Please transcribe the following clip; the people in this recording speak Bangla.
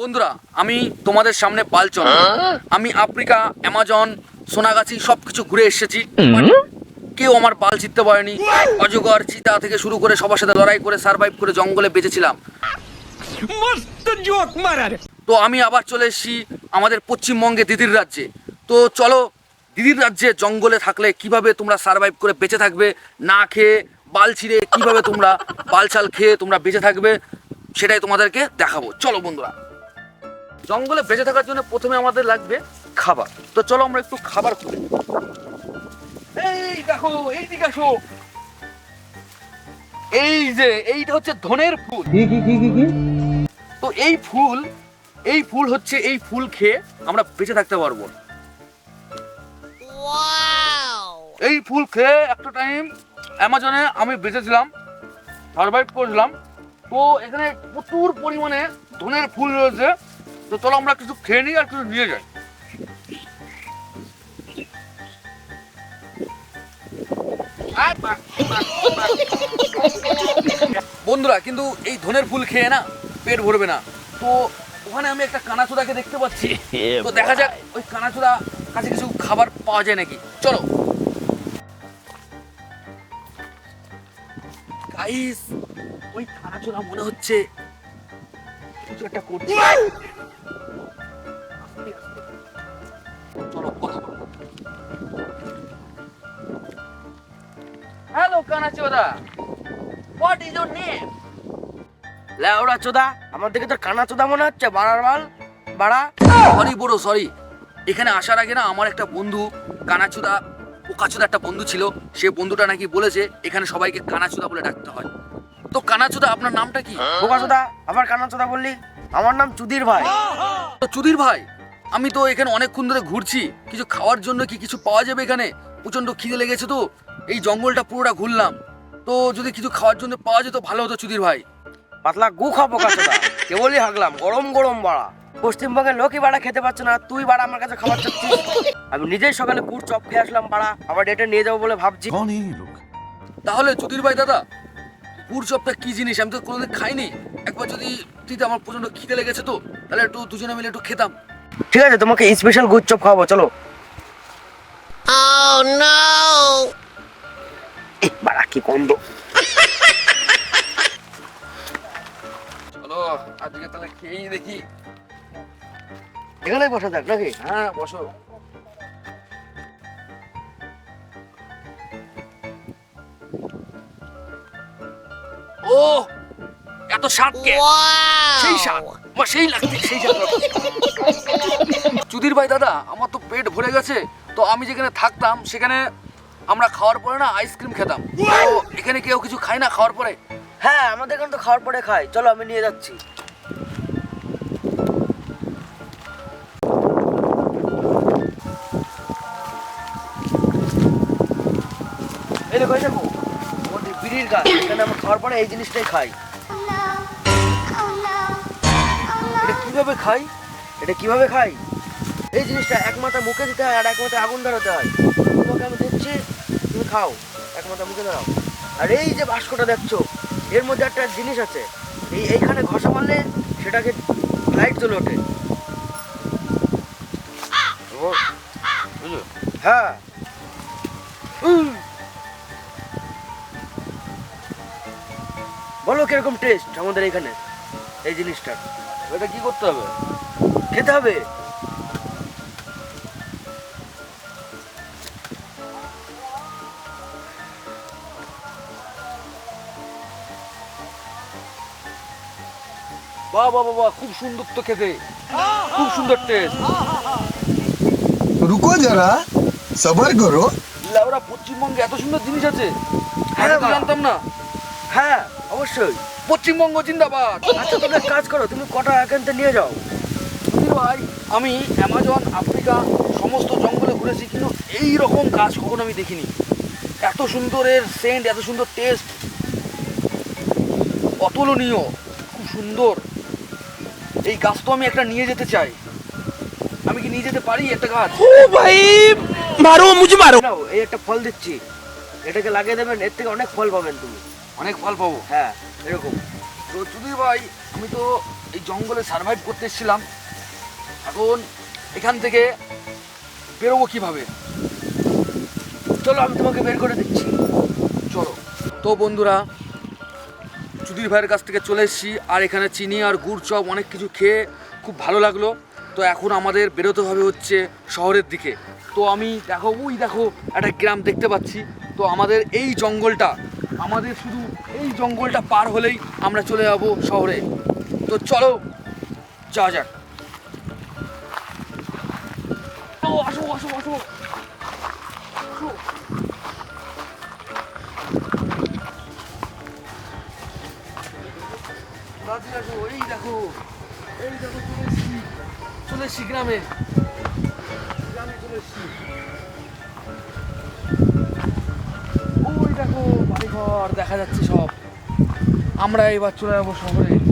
বন্ধুরা আমি তোমাদের সামনে পালচন আমি আফ্রিকা অ্যামাজন সোনাগাছি সবকিছু ঘুরে এসেছি। কেউ আমার পাল জিততে পারেনি। অজগর চিতা থেকে শুরু করে সবার সাথে লড়াই করে সারভাইভ করে জঙ্গলে বেঁচেছিলাম। তো আমি আবার চলে এসেছি আমাদের পশ্চিমবঙ্গে দিদির রাজ্যে। তো চলো দিদির রাজ্যে জঙ্গলে থাকলে কীভাবে তোমরা সারভাইভ করে বেঁচে থাকবে না খেয়ে বাল ছিঁড়ে কীভাবে তোমরা বাল চাল খেয়ে তোমরা বেঁচে থাকবে সেটাই তোমাদেরকে দেখাবো। চলো বন্ধুরা। জঙ্গলে বেঁচে থাকার জন্য প্রথমে আমাদের লাগবে খাবার। তো চলো আমরা একটু খাবার খুঁজি এই দেখো এই দিকে আসো। এই যে এইটা হচ্ছে ধনের ফুল। তো এই ফুল এই ফুল হচ্ছে এই ফুল খেয়ে আমরা বেঁচে থাকতে পারব। এই ফুল খেয়ে একটা টাইম অ্যামাজনে আমি বেঁচেছিলাম সার্ভাইভ করেছিলাম। তো এখানে প্রচুর পরিমাণে ধনের ফুল রয়েছে। তো চলো আমরা কিছু খেয়ে নিই আর কিছু নিয়ে যাই। বন্ধুরা কিন্তু এই ধনের ফুল খেয়ে না পেট ভরবে না। তো ওখানে আমি একটা কানাচুরাকে দেখতে পাচ্ছি। তো দেখা যাক ওই কানাচুরা কাছে কিছু খাবার পাওয়া যায় নাকি। চলো। গাইস ওই কানাচুরা মনে হচ্ছে কিছু একটা করছে। চলো কথা বলো। হ্যালো কানাচুরা হোয়াট ইজ ইওর নেম লেওড়া চোদা, আমার দিকে তো কানা চোদা মনে হচ্ছে বাড়ার বাল বাড়া। সরি বড় সরি এখানে আসার আগে না, আমার একটা বন্ধু, কানাচুদা পোকাচুদা একটা বন্ধু ছিল সে বন্ধুটা নাকি বলেছে এখানে সবাইকে কানাচুদা বলে ডাকতে হয়। তো কানাচুদা আপনার নামটা কি? বোকা চোদা আবার কানা চোদা বললি? আমার নাম চুদির ভাই। তো চুদির ভাই আমি তো এখানে অনেকক্ষণ ধরে ঘুরছি। কিছু খাওয়ার জন্য কি কিছু পাওয়া যাবে এখানে? প্রচণ্ড খিদে লেগেছে তো এই জঙ্গলটা পুরোটা ঘুরলাম। তো যদি কিছু খাওয়ার জন্য পাওয়া যেত ভালো হতো চুদির ভাই। পাতলা গু খা বোকা চোদা কেবলই হাগলাম গরম গরম বাড়া। পশ্চিমবঙ্গের লোকই বাড়া খেতে পারছে না তুই বাড়া আমার কাছে খাবার চাচ্ছি আমি নিজেই সকালে পুর চপ খেয়ে আসলাম বাড়া আমার ডেটে নিয়ে যাব বলে ভাবছি। তাহলে যুতির ভাই দাদা পুর চপটা কি জিনিস? আমি তো কোনোদিন খাইনি। একবার যদি তুই আমার প্রচণ্ড খিদে লেগেছে তো তাহলে একটু দুজনে মিলে একটু খেতাম। ঠিক আছে তোমাকে স্পেশাল গুড় চপ খাওয়াবো চলো। oh, বাড়া কি কন্দ চলো আজকে তাহলে খেয়েই দেখি। এখানেই বসা থাক নাকি? হ্যাঁ বসো। ও এত স্বাদ কে? সেই স্বাদ আমার সেই লাগছে সেই স্বাদ। চুদির ভাই দাদা আমার তো পেট ভরে গেছে। তো আমি যেখানে থাকতাম সেখানে আমরা খাওয়ার পরে না আইসক্রিম খেতাম। তো এখানে কেউ কিছু খায় না খাওয়ার পরে? হ্যাঁ আমাদের এখানে তো খাওয়ার পরে খাই চলো আমি নিয়ে যাচ্ছি। বিড়ির গাছ এখানে আমরা খাওয়ার পরে এই জিনিসটাই খাই। এটা কীভাবে খাই? এটা কীভাবে খাই? এই জিনিসটা এক মাথা মুখে দিতে হয় আর এক মাথা আগুন ধরাতে হয়। তোমাকে আমি দিচ্ছি, তুমি খাও। এক মাথা মুখে দাও আর এই যে বাস্কটা দেখছ, এর মধ্যে একটা জিনিস আছে। এই এইখানে ঘষা মারলে সেটাকে লাইট জ্বলে ওঠে? হ্যাঁ। বলো কীরকম টেস্ট আমাদের এখানে এই জিনিসটা। এটা কি করতে হবে? খেতে হবে? বাহ বাহ খুব সুন্দর তো খেতে। খুব সুন্দর টেস্ট রুকো যারা সবার করো। লাউরা পশ্চিমবঙ্গে এত সুন্দর জিনিস আছে। হ্যাঁ জানতাম না। হ্যাঁ। অবশ্যই। পশ্চিমবঙ্গ জিন্দাবাদ। আচ্ছা তুমি কাজ করো তুমি কটা একান্তে নিয়ে যাও। ভাই আমি অ্যামাজন আফ্রিকা সমস্ত জঙ্গলে ঘুরেছি কিন্তু এই রকম গাছ কখনো আমি দেখিনি। এত সুন্দরের সেন্ট এত সুন্দর টেস্ট অতুলনীয় খুব সুন্দর। এই গাছ তো আমি একটা নিয়ে যেতে চাই। আমি কি নিয়ে যেতে পারি একটা গাছ? ও ভাই মারো মুজি মারো। এই একটা ফল দিচ্ছি। এটাকে লাগিয়ে দেবেন এর থেকে অনেক ফল পাবেন তুমি। অনেক ফল পাবো। হ্যাঁ এরকম। তো সুধীর ভাই, আমি তো এই জঙ্গলে সার্ভাইভ করতে এসেছিলাম। এখন এখান থেকে বেরোবো কীভাবে? চলো, আমি তোমাকে বের করে দিচ্ছি। চলো। তো বন্ধুরা চুদির ভাইয়ের কাছ থেকে চলে এসেছি, আর এখানে চিনি আর গুড় চপ অনেক কিছু খেয়ে খুব ভালো লাগল। তো এখন আমাদের বেরোতে হবে হচ্ছে শহরের দিকে। তো আমি দেখো ওই দেখো, একটা গ্রাম দেখতে পাচ্ছি। তো আমাদের এই জঙ্গলটা আমাদের শুধু এই জঙ্গলটা পার হলেই আমরা চলে যাব শহরে। তো চলো যাওয়া যাক। আসো আসো, এই দেখো এই দেখো চলে এসছি। চলে গ্রামে। আমরা এবার চলে যাব শহরে।